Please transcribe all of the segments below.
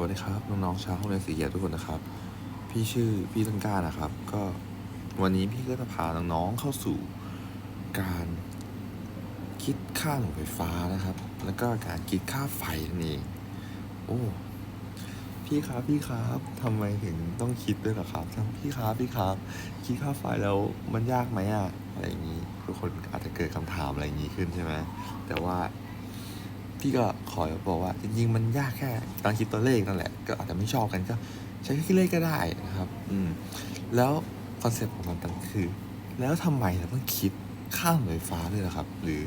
วัสดีครับน้องๆชาวห้องเรียนสีเขียวทุกคนนะครับ พี่ชื่อพี่ต้นกล้านะครับ ก็วันนี้พี่ก็จะพาน้องๆเข้าสู่การคิดค่าหน่วยไฟฟ้านะครับ แล้วก็การคิดค่าไฟนั่นเองโอ้พี่ครับพี่ครับทำไมถึงต้องคิดด้วยเหรอครับทำพี่ครับพี่ครับ คิดค่าไฟแล้วมันยากไหมอะอะไรอย่างนี้ทุกคนอาจจะเกิดคำถามอะไรอย่างนี้ขึ้นใช่ไหมแต่ว่า พี่ก็ขอบอกว่าจริงๆ มันยากแค่การคิดตัวเลขนั่นแหละ ก็อาจจะไม่ชอบกันก็ใช้แค่คิดเลขก็ได้นะครับ อืม แล้วคอนเซ็ปต์ของมันตั้งคือ แล้วทำไมเราต้องคิดค่าหน่วยไฟฟ้าด้วยล่ะครับ หรือ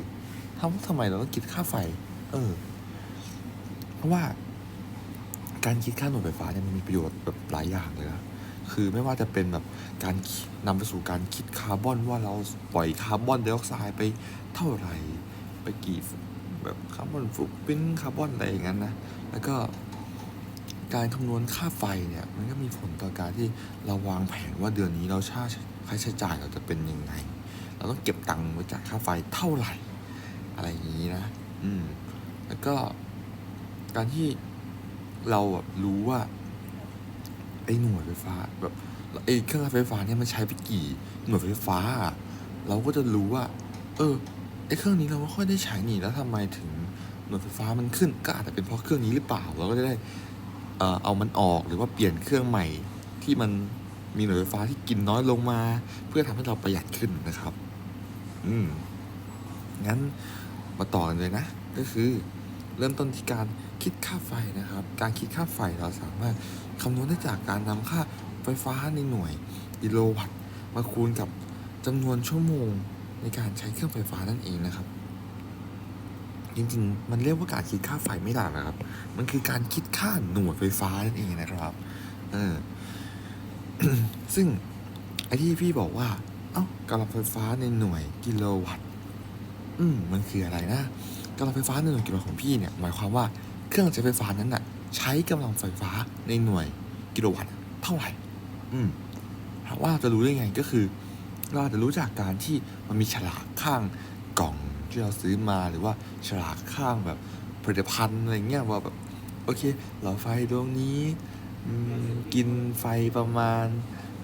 ทำทำไมเราต้องคิดค่าไฟ เออ เพราะว่าการคิดค่าหน่วยไฟฟ้าเนี่ยมันมีประโยชน์แบบหลายอย่างเลยนะคือไม่ว่าจะเป็นแบบการคิดนำไปสู่การคิดคาร์บอนว่าเราปล่อยคาร์บอนไดออกไซด์ไปเท่าไหร่ไปกี่ แบบคาร์บอนฟุตปิ้นคาร์บอนอะไรอย่างนั้นนะ แล้วก็การคำนวณค่าไฟเนี่ยมันก็มีผลต่อการที่เราวางแผนว่าเดือนนี้เราค่าค่าใช้จ่ายเราจะเป็นยังไง เราต้องเก็บตังค์ไว้จ่ายค่าไฟเท่าไหร่ อะไรอย่างนี้นะ อืม แล้วก็การที่เราแบบรู้ว่าไอ้หน่วยไฟฟ้าแบบไอ้เครื่องไฟฟ้าเนี่ยมันใช้ไปกี่หน่วยไฟฟ้า เราก็จะรู้ว่า เออ อ้เครื่องนี้เราไม่ค่อยได้ใช้นี่แล้วทำไมถึงหน่วยไฟฟ้ามันขึ้น ก็อาจจะเป็นเพราะเครื่องนี้หรือเปล่าเราก็จะได้เอามันออกหรือว่าเปลี่ยนเครื่องใหม่ที่มันมีหน่วยไฟฟ้าที่กินน้อยลงมา เพื่อทำให้เราประหยัดขึ้นนะครับ อืมงั้นมาต่อกันเลยนะ ก็คือ เริ่มต้นที่การคิดค่าไฟนะครับ การคิดค่าไฟเราสามารถคำนวณได้จากการนำค่าไฟฟ้าในหน่วยกิโลวัตต์มาคูณกับจำนวนชั่วโมง ในการใช้เครื่องไฟฟ้านั่นเองนะครับ จริงๆ มันเรียกว่าการคิดค่าไฟไม่ได้นะครับ มันคือการคิดค่าหน่วยไฟฟ้านั่นเองนะครับ เออ ซึ่งไอ้ที่พี่บอกว่า เอ้ากำลังไฟฟ้าในหน่วยกิโลวัตต์ อืม มันคืออะไรนะกำลังไฟฟ้าในหน่วยกิโลวัตต์ของพี่เนี่ย หมายความว่าเครื่องใช้ไฟฟ้านั้นน่ะ ใช้กำลังไฟฟ้าในหน่วยกิโลวัตต์เท่าไหร่ อืมถามว่าเราจะรู้ได้ไงก็คือ เราอาจจะรู้จากการที่มันมีฉลากข้างกล่องที่เราซื้อมาหรือว่าฉลากข้างแบบผลิตภัณฑ์อะไรเงี้ยว่าแบบโอเคหลอดไฟดวงนี้กินไฟประมาณ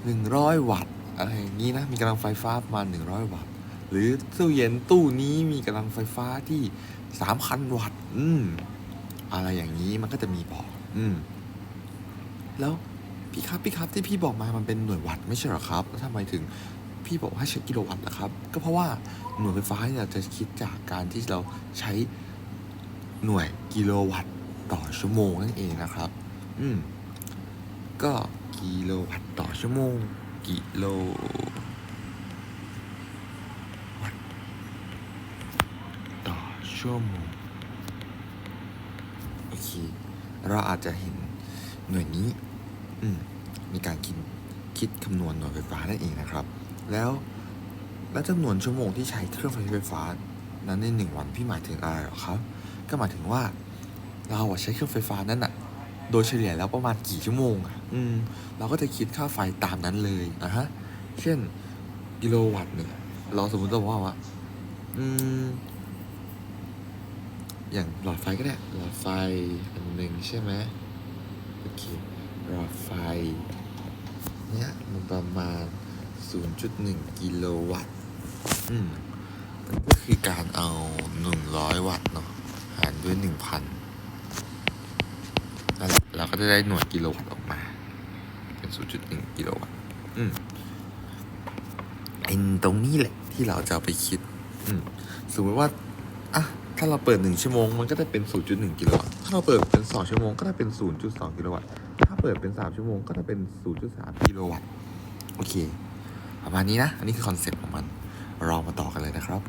100 วัตต์อะไรอย่างนี้นะมีกำลังไฟฟ้าประมาณ 100 วัตต์ หรือตู้เย็นตู้นี้มีกำลังไฟฟ้าที่ 3,000 วัตต์อืมอะไรอย่างนี้มันก็จะมีบอก อืมแล้วพี่ครับพี่ครับที่พี่บอกมามันเป็นหน่วยวัตต์ไม่ใช่หรอครับแล้วทำไมถึง พี่บอกให้ใช้กิโลวัตต์ล่ะครับ ก็เพราะว่าหน่วยไฟฟ้าเนี่ยจะคิดจากการที่เราใช้หน่วยกิโลวัตต์ต่อชั่วโมงนั่นเองนะครับ อืม ก็กิโลวัตต์ต่อชั่วโมง กิโลวัตต์ต่อชั่วโมง โอเค เราอาจจะเห็นหน่วยนี้ อืม มีการคิดคิดคำนวณหน่วยไฟฟ้านั่นเองนะครับ แล้วแล้วจำนวนชั่วโมงที่ใช้เครื่องไฟฟ้า นั้นในหนึ่งวันพี่หมายถึงอะไรหรอครับ ก็หมายถึงว่า เราใช้เครื่องไฟฟ้านั้นอะโดยเฉลี่ยแล้วประมาณกี่ชั่วโมงอะอืมเราก็จะคิดค่าไฟตามนั้นเลยนะฮะ เช่นกิโลวัตต์เนี่ยเราสมมติเราบอกว่าอืมอย่างหลอดไฟก็ได้หลอดไฟอันหนึ่งใช่ไหมโอเคหลอดไฟเนี่ยมันประมาณ 0.1 กิโลวัตต์ อืมมันก็คือการเอา 100 วัตต์เนาะ หารด้วย 1,000นั่นแหละเราก็จะได้หน่วยกิโลวัตต์ออกมา เป็น 0.1 กิโลวัตต์ อืมไอ้ตรงนี้แหละที่เราจะไปคิด อืมสมมติว่า อะ ถ้าเราเปิด 1 ชั่วโมง มันก็ได้เป็น 0.1 กิโลวัตต์ ถ้าเราเปิดเป็น 2 ชั่วโมง ก็ได้เป็น 0.2 กิโลวัตต์ ถ้าเปิดเป็น 3 ชั่วโมง ก็จะเป็น 0.3 กิโลวัตต์ โอเค ประมาณนี้นะ อันนี้คือคอนเซ็ปต์ของมัน เรามาต่อกันเลยนะครับ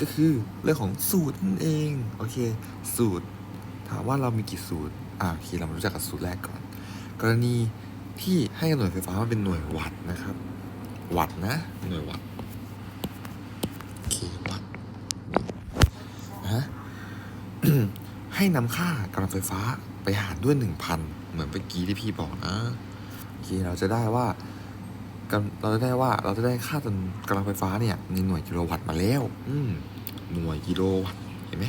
ก็คือเรื่องของสูตรนั่นเอง โอเค สูตร ถามว่าเรามีกี่สูตร อ่าโอเคเรามารู้จักกับสูตรแรกก่อน กรณีที่ให้หน่วยไฟฟ้ามาเป็นหน่วยวัตต์นะครับ วัตต์นะ หน่วยวัตต์โอเควัตต์ฮะให้นำค่ากำลังไฟฟ้าไปหารด้วยหนึ่งพันเหมือนเมื่อกี้ที่พี่บอกนะโอเคเราจะได้ว่า เราจะได้ว่าเราจะได้ค่าจนกำลังไฟฟ้าเนี่ยในหน่วยกิโลวัตต์มาแล้ว อืมหน่วยกิโลวัตต์เห็นไหม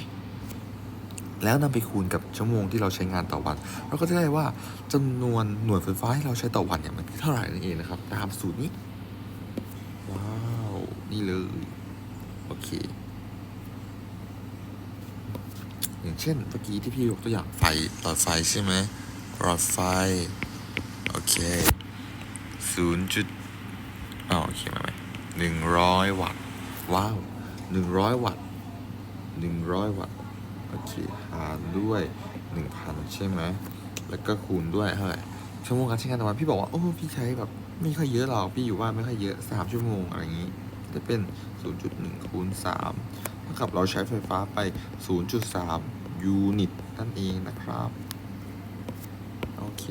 แล้วนำไปคูณกับชั่วโมงที่เราใช้งานต่อวัน เราก็จะได้ว่าจำนวนหน่วยไฟฟ้าที่เราใช้ต่อวันเนี่ยมันเท่าไหร่นั่นเองนะครับตามสูตรนี้ ว้าว นี่เลย โอเค อย่างเช่นเมื่อกี้ที่พี่ยกตัวอย่างไฟหลอดไฟใช่ไหมหลอดไฟ โอเคศูนย์จุด อ๋อโอเคมาไหมหนึ่งร้อยวัตต์ ว้าวหนึ่งร้อยวัตต์หนึ่งร้อยวัตต์ โอเค หารด้วยหนึ่งพันใช่ไหม แล้วก็คูณด้วยเท่าไหร่ชั่วโมงการใช้งานต่อวันพี่บอกว่า โอ้พี่ใช้แบบไม่ค่อยเยอะหรอก พี่อยู่ว่านไม่ค่อยเยอะสามชั่วโมงอะไรอย่างนี้ จะเป็น 0.1คูณ3เท่ากับเราใช้ไฟฟ้าไป 0.3 ยูนิตนั่นเองนะครับ โอเค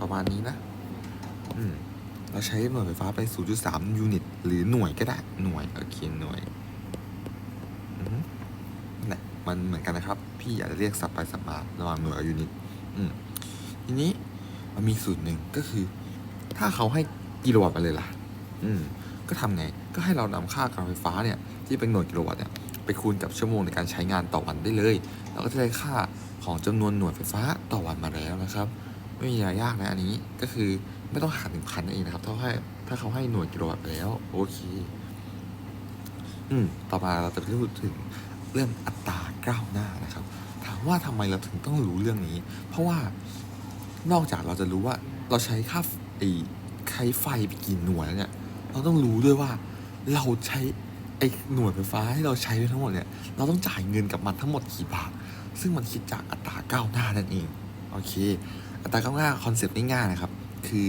ประมาณนี้นะ อืม เราใช้หน่วยไฟฟ้าไป 0.3 ยูนิต หรือหน่วยก็ได้ หน่วยโอเคหน่วยอือฮึนั่นแหละมันเหมือนกันนะครับ พี่อยาจจะเรียกสับไปสับมาระหว่างหน่วยกับยูนิตอืมทีนี้มันมีสูตรหนึ่งก็คือ ถ้าเขาให้กิโลวัตต์มาเลยล่ะ อืม ก็ทำไง ก็ให้เรานำค่าการไฟฟ้าเนี่ย ที่เป็นหน่วยกิโลวัตต์เนี่ยไปคูณกับชั่วโมงในการใช้งานต่อวันได้เลย เราก็จะได้ค่าของจำนวนหน่วยไฟฟ้าต่อวันมาแล้วนะครับ ไม่มีอะไรยากนะอันนี้ก็คือ ไม่ต้องหารถึงพันนั่นเองนะครับถ้าให้ถ้าเขาให้หน่วยกิโลวัตต์แล้ว โอเค อืม ต่อมาเราจะพูดถึงเรื่องอัตราก้าวหน้านะครับ ถามว่าทำไมเราถึงต้องรู้เรื่องนี้ เพราะว่านอกจากเราจะรู้ว่าเราใช้ค่าไอ้ใช้ไฟไปกี่หน่วยแล้วเนี่ย เราต้องรู้ด้วยว่าเราใช้ไอ้หน่วยไฟฟ้าที่เราใช้ไปทั้งหมดเนี่ย เราต้องจ่ายเงินกับมันทั้งหมดกี่บาท ซึ่งมันคิดจากอัตราก้าวหน้านั่นเอง โอเค อัตราก้าวหน้าคอนเซปต์ง่ายๆนะครับ คือ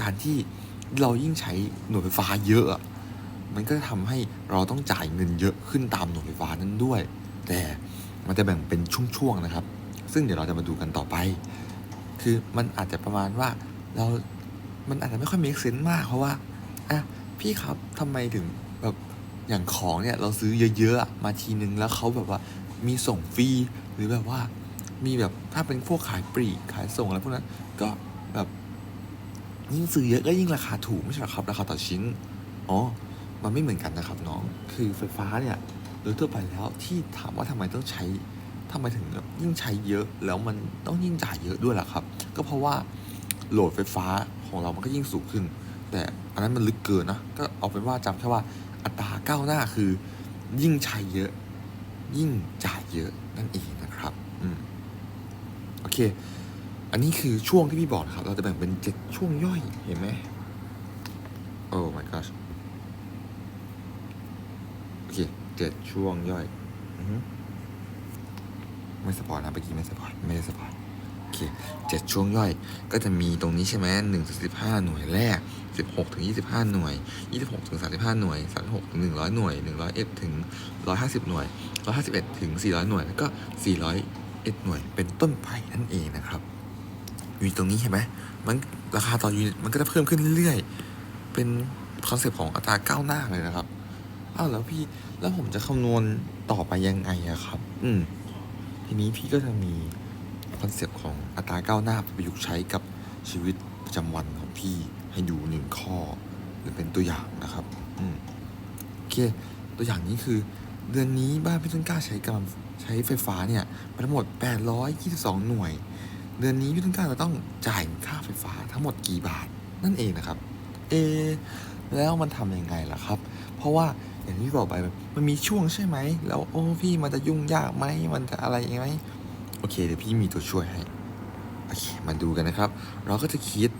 การที่เรายิ่งใช้หน่วยไฟฟ้าเยอะ มันก็จะทำให้เราต้องจ่ายเงินเยอะขึ้นตามหน่วยไฟฟ้านั้นด้วย แต่มันจะแบ่งเป็นช่วงๆนะครับ ซึ่งเดี๋ยวเราจะมาดูกันต่อไป คือมันอาจจะประมาณว่าเรา มันอาจจะไม่ค่อยมีเซนส์มากเพราะว่าอะพี่ครับทำไมถึงแบบอย่างของเนี่ยเราซื้อเยอะๆมาทีนึงแล้วเขาแบบว่ามีส่งฟรีหรือแบบว่ามีแบบถ้าเป็นพวกขายปลีกขายส่งอะไรพวกนั้น ก็ ยิ่งซื้อเยอะก็ยิ่งราคาถูกไม่ใช่หรอครับราคาต่อชิ้น อ๋อ มันไม่เหมือนกันนะครับน้อง คือไฟฟ้าเนี่ยโดยทั่วไปแล้วที่ถามว่าทำไมต้องใช้ทำไมถึงยิ่งใช้เยอะแล้วมันต้องยิ่งจ่ายเยอะด้วยล่ะครับ ก็เพราะว่าโหลดไฟฟ้าของเรามันก็ยิ่งสูงขึ้น แต่อันนั้นมันลึกเกินนะก็เอาเป็นว่าจำแค่ว่าอัตราก้าวหน้าคือ ยิ่งใช้เยอะ ยิ่งจ่ายเยอะนั่นเองนะครับ อืม โอเค อันนี้คือช่วงที่พี่บอกนะครับ เราจะแบ่งเป็นเจ็ดช่วงย่อย เห็นไหมโอ้ my gosh โอเคเจ็ดช่วงย่อยอไม่สปอยนะเมื่อกี้ไม่สปอยไม่ได้สปอยโอเคเจ็ดช่วงย่อย ก็จะมีตรงนี้ใช่ไหมหนึ่งถึงสิบห้าหน่วยแรกสิบหกถึงยี่สิบห้าหน่วยยี่สิบหกถึงสามสิบห้าหน่วยสามสิบหกถึงหนึ่งร้อยหน่วยหนึ่งร้อยเอ็ดถึงร้อยห้าสิบหน่วยร้อยห้าสิบเอ็ดถึงสี่ร้อยหน่วย แล้วก็สี่ร้อยเอ็ดหน่วยเป็นต้นไปนั่นเองนะครับ อยู่ตรงนี้เห็นไหมมันราคาต่อยูนิตมันก็จะเพิ่มขึ้นเรื่อยๆ เป็นคอนเซปต์ของอัตราก้าวหน้าเลยนะครับ อ้าวแล้วพี่แล้วผมจะคำนวณต่อไปยังไงอะครับ อืม ทีนี้พี่ก็จะมีคอนเซปต์ของอัตราก้าวหน้าประยุกต์ใช้กับชีวิตประจำวันของพี่ให้ดูหนึ่งข้อ หรือเป็นตัวอย่างนะครับ อืมโอเค ตัวอย่างนี้คือ เดือนนี้บ้านพี่ต้นกล้าใช้กำใช้ไฟฟ้าเนี่ยไปทั้งหมด 822 หน่วย เดือนนี้พี่ต้นกล้าจะต้องจ่ายค่าไฟฟ้าทั้งหมดกี่บาทนั่นเองนะครับ เอ แล้วมันทำยังไงล่ะครับ เพราะว่าอย่างที่บอกไปมันมีช่วงใช่ไหม แล้วโอ้พี่มันจะยุ่งยากไหมมันจะอะไรยังไงโอเคเดี๋ยวพี่มีตัวช่วยให้โอเคมาดูกันนะครับ เราก็จะคิด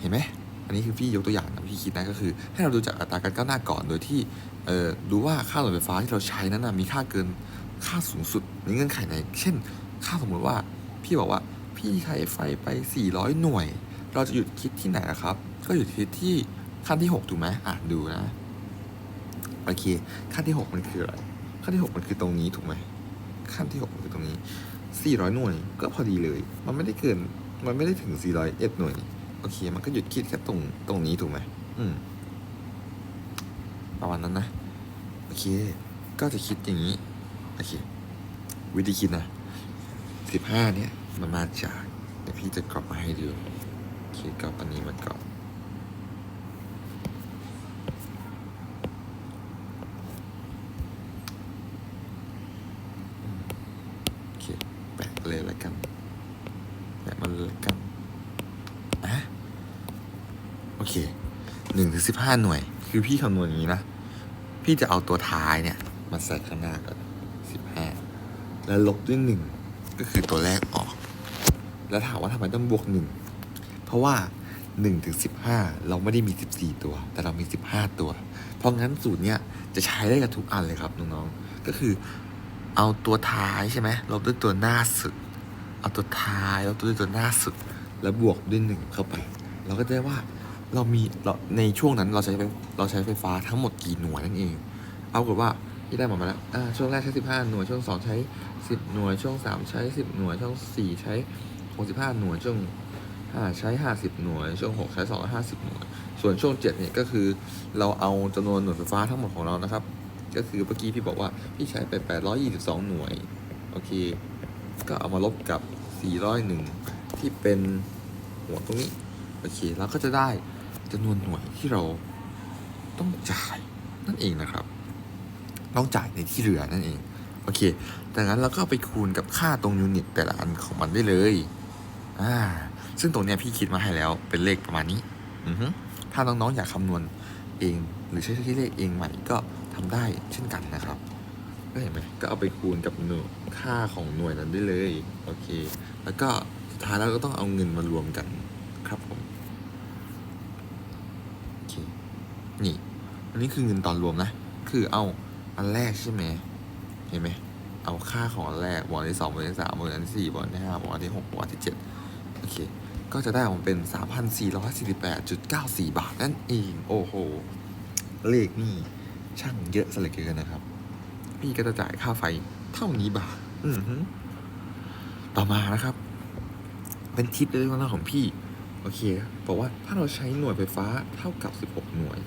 เห็นไหมอันนี้คือพี่ยกตัวอย่างนะพี่คิดนะก็คือ ให้เราดูจากอัตราการก้าวหน้าก่อนโดยที่เออดูว่าค่าหลอดไฟฟ้าที่เราใช้นั้นนะมีค่าเกินค่าสูงสุดในเงื่อนไขไหน เช่น ค่าสมมติว่า พี่บอกว่าพี่ใช้ไฟไป 400 หน่วย เราจะหยุดคิดที่ไหนนะครับ ก็หยุดคิดที่ขั้นที่ 6 ถูกไหมอะดูนะ โอเค ขั้นที่ 6 มันคืออะไร ขั้นที่ 6 มันคือตรงนี้ถูกไหม ขั้นที่ 6 มันคือตรงนี้ 400 หน่วยก็พอดีเลย มันไม่ได้เกิน มันไม่ได้ถึง 401 หน่วย โอเค มันก็หยุดคิดแค่ตรง ตรงนี้ถูกไหม อืม ประมาณนั้นนะ โอเค ก็จะคิดอย่างนี้ โอเค วิธีคิดนะ สิบห้าเนี่ยมันมาจากเดี๋ยวพี่จะกรอบมาให้ดูเขีกรอบอันนี้มันกรอบเขีแปะเลยละกันแปะมันลละกันอะโอเคหนึ่งถึงสิบห้าหน่วย คือพี่คำนวณอย่างนี้นะ พี่จะเอาตัวท้ายเนี่ย มาใส่ข้างหน้าก่อนสิบห้าแล้วลบด้วยหนึ่ง ก็คือตัวแรกออก แล้วถามว่าทำไมต้องบวกหนึ่งเพราะว่าหนึ่งถึงสิบห้าเราไม่ได้มีสิบสี่ตัว แต่เรามีสิบห้าตัว เพราะงั้นสูตรเนี้ยจะใช้ได้กับทุกอันเลยครับน้องๆก็คือเอาตัวท้ายใช่ไหมลบด้วยตัวหน้าสุด เอาตัวท้ายลบด้วยตัวหน้าสุด แล้วบวกด้วยหนึ่งเข้าไป เราก็จะได้ว่าเรามีเราในช่วงนั้นเราใช้ไฟเราใช้ไฟฟ้าทั้งหมดกี่หน่วยนั่นเอง เอากับว่า ที่ได้มามาแล้วอ่าช่วงแรกใช้สิบห้าหน่วย ช่วงสองใช้สิบหน่วย ช่วงสามใช้สิบหน่วย ช่วงสี่ใช้หกสิบห้าหน่วย ช่วงห้าใช้ห้าสิบหน่วย ช่วงหกใช้สองร้อยห้าสิบหน่วย ส่วนช่วงเจ็ดเนี่ยก็คือเราเอาจำนวนหน่วยไฟฟ้าทั้งหมดของเรานะครับ ก็คือเมื่อกี้พี่บอกว่าพี่ใช้ไปแปดร้อยยี่สิบสองหน่วย โอเค ก็เอามาลบกับสี่ร้อยหนึ่งที่เป็นหัวตรงนี้ โอเค แล้วก็จะได้จำนวนหน่วยที่เราต้องจ่ายนั่นเองนะครับ ต้องจ่ายในที่เหลือนั่นเอง โอเค ดังนั้นเราก็ไปคูณกับค่าตรงยูนิตแต่ละอันของมันได้เลย อ่า ซึ่งตรงเนี้ยพี่คิดมาให้แล้วเป็นเลขประมาณนี้ อือฮึถ้าน้องๆอยากคำนวณเอง หรือใช้ที่เลขเองใหม่ก็ทำได้เช่นกันนะครับก็เห็นไหมก็เอาไปคูณกับหน่วยค่าของหน่วยนั้นได้เลย โอเค แล้วก็สุดท้ายแล้วก็ต้องเอาเงินมารวมกันครับผมนี่ อันนี้คือเงินตอนรวมนะ คือเอา อันแรกใช่ไหม เห็นไหม เอาค่าของอันแรกบวกอันที่สองบวกอันที่สามบวกอันที่สี่บวกอันที่ห้าบวกอันที่หกบวกอันที่เจ็ดโอเค ก็จะได้ออกมาเป็นสามพันสี่ร้อยสี่สิบแปดจุดเก้าสี่บาทนั่นเอง โอ้โห เลขนี่ช่างเยอะสเหลยเกินนะครับ พี่ก็จะจ่ายค่าไฟเท่านี้บาท อือฮึต่อมานะครับ เป็นทิปเล็กๆน้อยๆของพี่ โอเค บอกว่าถ้าเราใช้หน่วยไฟฟ้าเท่ากับ 16 หน่วย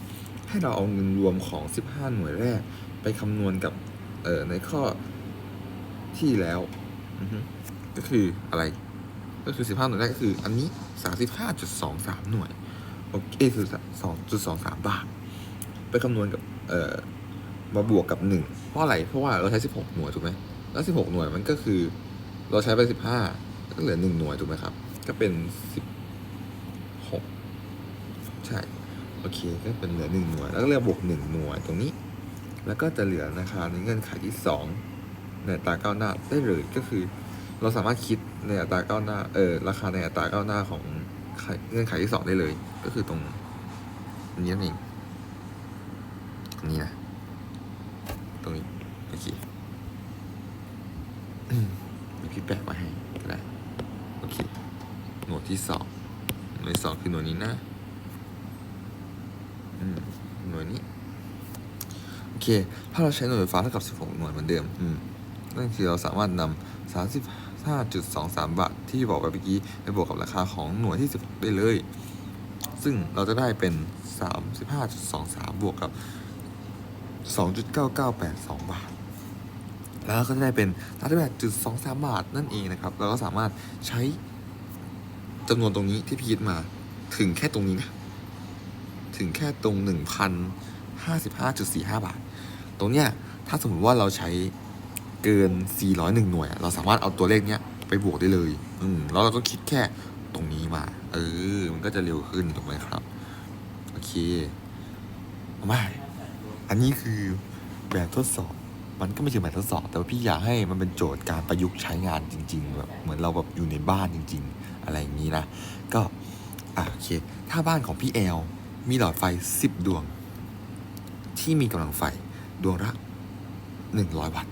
ให้เราเอาเงินรวมของ 15 หน่วยแรก ไปคำนวณกับในข้อที่แล้วก็คืออะไร ก็คือ 15 หน่วยแรกก็คือ อันนี้ 35.23 หน่วยโอเคคือ2.23 บาท ไปคำนวณกับเอ่อมาบวกกับหนึ่งเพราะอะไร เพราะว่าเราใช้สิบหกหน่วยถูกไหมแล้วสิบหกหน่วยมันก็คือ เราใช้ไปสิบห้าก็เหลือหนึ่งหน่วยถูกไหมครับ ก็เป็นสิบหกใช่ โอเค ก็เป็นเหลือหนึ่งหน่วย แล้วก็เรียกบวกหนึ่งหน่วยตรงนี้ แล้วก็จะเหลือนะคะในเงื่อนไขที่สองในอัตราก้าวหน้าได้เลยก็คือ เราสามารถคิดในอัตราก้าวหน้าเออราคาในอัตราก้าวหน้าของเงื่อนไขที่สองได้เลย ก็คือตรงนี้นั่นเองตรงนี้นะตรงนี้โอเคมเดี๋ยวพี่แปะมาให้ก็ได้โอเคหน่วยที่สองหน่วยสองคือหน่วยนี้นะอืมหน่วยนี้ เคถ้าเราใช้หน่วยไฟฟ้าเท่ากับ 16 หน่วยเหมือนเดิมอืมนั่นคือเราสามารถนำ35.23 บาท ที่บอกไปเมื่อกี้ไปบวกกับราคาของหน่วยที่ 16 ได้เลย ซึ่งเราจะได้เป็น 35.23 บวกกับ 2.9982 บาท แล้วก็จะได้เป็น38.23 บาทนั่นเองนะครับ เราก็สามารถใช้จำนวนตรงนี้ที่พีคิดมาถึงแค่ตรงนี้นะ ถึงแค่ตรง 1,055.45 บาท ตรงเนี้ยถ้าสมมติว่าเราใช้เกิน 401 หน่วย เราสามารถเอาตัวเลขเนี้ยไปบวกได้เลย อืมแล้วเราก็คิดแค่ตรงนี้มา เออ มันก็จะเร็วขึ้นถูกไหมครับ โอเคเอามาอันนี้คือแบบทดสอบ มันก็ไม่ใช่แบบทดสอบ แต่ว่าพี่อยากให้มันเป็นโจทย์การประยุกต์ใช้งานจริงๆแบบเหมือนเราแบบอยู่ในบ้านจริง ๆ อะไรอย่างนี้นะ ก็อะโอเค ถ้าบ้านของพี่แอลมีหลอดไฟ 10 ดวง ที่มีกำลังไฟ ดวงละ100 วัตต์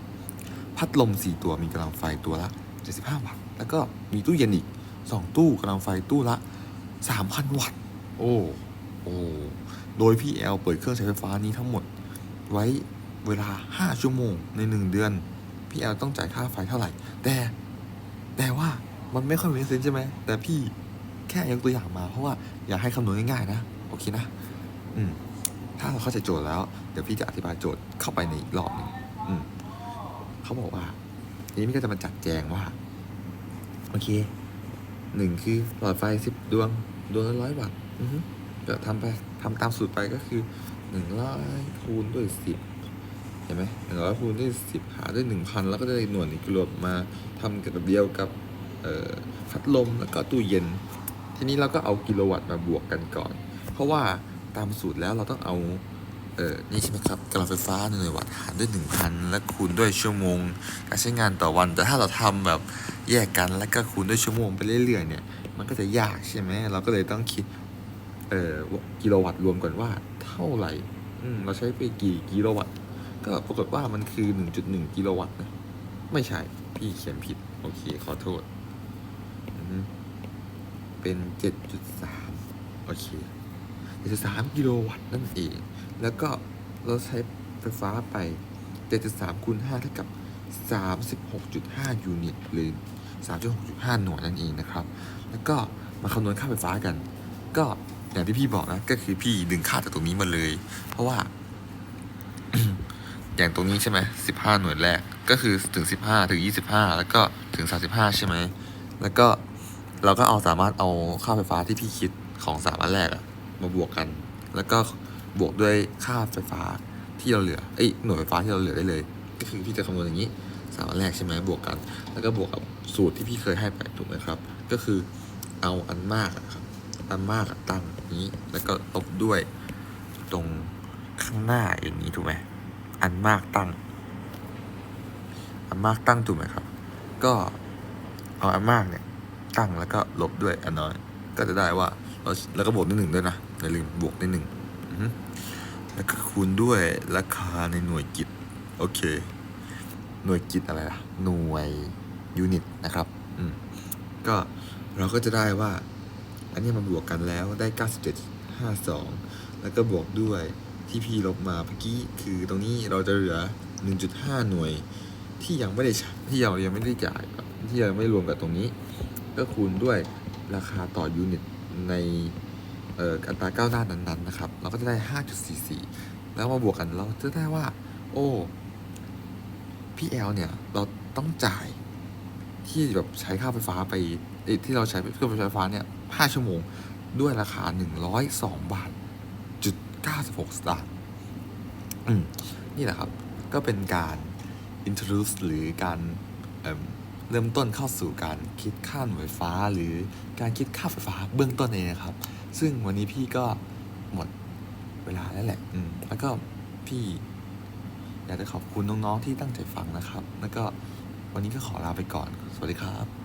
พัดลม 4 ตัวมีกำลังไฟตัวละ 75 วัตต์ แล้วก็มีตู้เย็นอีก 2 ตู้กำลังไฟตู้ละ 3,000 วัตต์ โอ้โอ้โดยพี่แอลเปิดเครื่องใช้ไฟฟ้านี้ทั้งหมด ไว้เวลา 5 ชั่วโมงใน 1 เดือน พี่แอลต้องจ่ายค่าไฟเท่าไหร่ แต่ แต่ว่ามันไม่ค่อยมีเซนใช่ไหม แต่พี่แค่ยกตัวอย่างมาเพราะว่าอยากให้คำนวณง่ายๆนะ โอเคนะ อืม ถ้าเราเข้าใจโจทย์แล้ว เดี๋ยวพี่จะอธิบายโจทย์เข้าไปในอีกรอบหนึงเขาบอกว่าทีนี้พี่ก็จะมาจัดแจงว่า โอเคหนึ่งคือหลอดไฟสิบดวง ดวงละร้อยวัตต์ก็ทำไปทำตามสูตรไปก็คือหนึ่งร้อยคูณด้วยสิบเห็นไหมหนึ่งร้อยคูณด้วยสิบหารด้วยหนึ่งพันแล้วก็จะได้หน่วยกิโลมาทำกับเดียวกับเพัดลมแล้วก็ตู้เย็น ทีนี้เราก็เอากิโลวัตต์มาบวกกันก่อน เพราะว่า ตามสูตรแล้วเราต้องเอา เออนี่ใช่ไหมครับกำลังไฟฟ้าหน่วยวัตต์หารด้วย 1,000 และคูณด้วยชั่วโมง การใช้งานต่อวัน แต่ถ้าเราทำแบบแยกกันแล้วก็คูณด้วยชั่วโมงไปเรื่อยๆเนี่ย มันก็จะยากใช่ไหมเราก็เลยต้องคิด เอ่อกิโลวัตต์รวมก่อนว่าเท่าไหร่อืเราใช้ไปกี่กิโลวัตต์ ก็ปรากฏว่ามันคือ 1.1 กิโลวัตต์นะไม่ใช่ พี่เขียนผิด โอเค ขอโทษอือฮึเป็น 7.3 โอเค 7.3 กิโลวัตต์นั่นเอง แล้วก็เราใช้ไฟฟ้าไป 7.3คูณ5เท่ากับ 36.5 ยูนิตหรือ 3.6.5 หน่วยนั่นเองนะครับ แล้วก็มาคำนวณค่าไฟฟ้ากัน ก็อย่างที่พี่บอกนะ ก็คือพี่ดึงค่าจากตรงนี้มาเลย เพราะว่า อย่างตรงนี้ใช่ไหม15 หน่วยแรก ก็คือถึง 15 ถึง 25 แล้วก็ถึง 35 ใช่ไหม แล้วก็เราก็เอาสามารถเอาค่าไฟฟ้าที่พี่คิดของสามอันแรกอะ มาบวกกัน แล้วก็บวกด้วยค่าไฟฟ้าที่เราเหลือเอ้หน่วยไฟฟ้าที่เราเหลือได้เลย ก็คือพี่จะคำนวณอย่างนี้สามอันแรกใช่ไหมบวกกัน แล้วก็บวกกับสูตรที่พี่เคยให้ไปถูกไหมครับ ก็คือเอาอันมากครับอันมากตั้งนี้แล้วก็ลบด้วยตรงข้างหน้าอย่างนี้ถูกไหมอันมากตั้ง อันมากตั้งถูกไหมครับ ก็เอาอันมากเนี่ยตั้งแล้วก็ลบด้วยอันน้อย ก็จะได้ว่าเราแล้วก็บวกด้วยหนึ่งด้วยนะ อย่าลืมบวกด้หนึ่งแล้วก็คูณด้วยราคาในหน่วยกิตโอเค หน่วยกิตอะไรล่ะ หน่วยยูนิตนะครับอืมก็เราก็จะได้ว่า อันนี้มันบวกกันแล้วได้ 97.52 แล้วก็บวกด้วยที่พี่ลบมาเมื่อกี้คือตรงนี้เราจะเหลือ 1.5 หน่วย ที่ยังไม่ได้ที่เรายังไม่ได้จ่ายที่ยังไม่รวมกับตรงนี้ ก็คูณด้วยราคาต่อยูนิตใน อ่ออัตราก้าวหน้านั้นๆนะครับ เราก็จะได้ 5.44 แล้วมาบวกกันเราจะได้ว่า โอ้พี่แอลเนี่ย เราต้องจ่ายที่แบบใช้ค่าไฟฟ้าไปที่เราใช้เครื่องไฟฟ้าเนี่ย 5 ชั่วโมงด้วยราคา 102 บาทจุด96 สตางค์อืมนี่แหละครับ ก็เป็นการ introduce หรือการเเริ่มต้นเข้าสู่การคิดค่าหน่วยไฟฟ้า หรือการคิดค่าไฟฟ้าเบื้องต้นเองนะครับ ซึ่งวันนี้พี่ก็หมดเวลาแล้วแหละ อืม แล้วก็พี่อยากจะขอบคุณน้องๆที่ตั้งใจฟังนะครับ แล้วก็วันนี้ก็ขอลาไปก่อน สวัสดีครับ